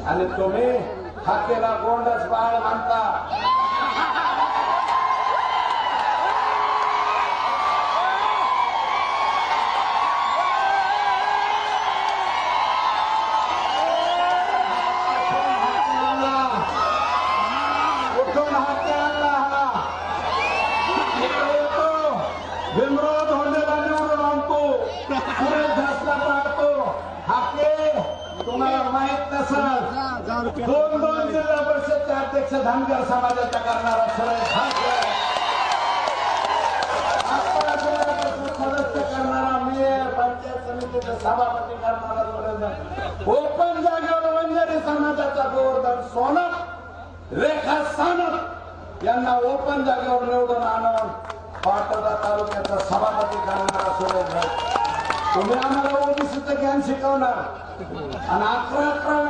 आणि तुम्ही हाकेला गोंडच बाळ म्हणता कुठून हाके आणला हा इकडे येतो भीमराव तुम्हाला माहीत नसल दोन दोन जिल्हा परिषदचे अध्यक्ष धनगर समाजाचा करणारा सरळ हाके अकरा जिल्हा परिषद सदस्य करणारा मेयर पंचायत समितीचा सभापती करणारा सुरेश ओपन जागेवर वंजारी समाजाचा गोवर्धन सोनक रेखा सानप यांना ओपन जागेवर निवडून आणून पाटोदा तालुक्याचा सभापती करणारा सुरेश तुम्ही आम्हाला ओबीसीचं शिकवणार आणि अकरा अकरा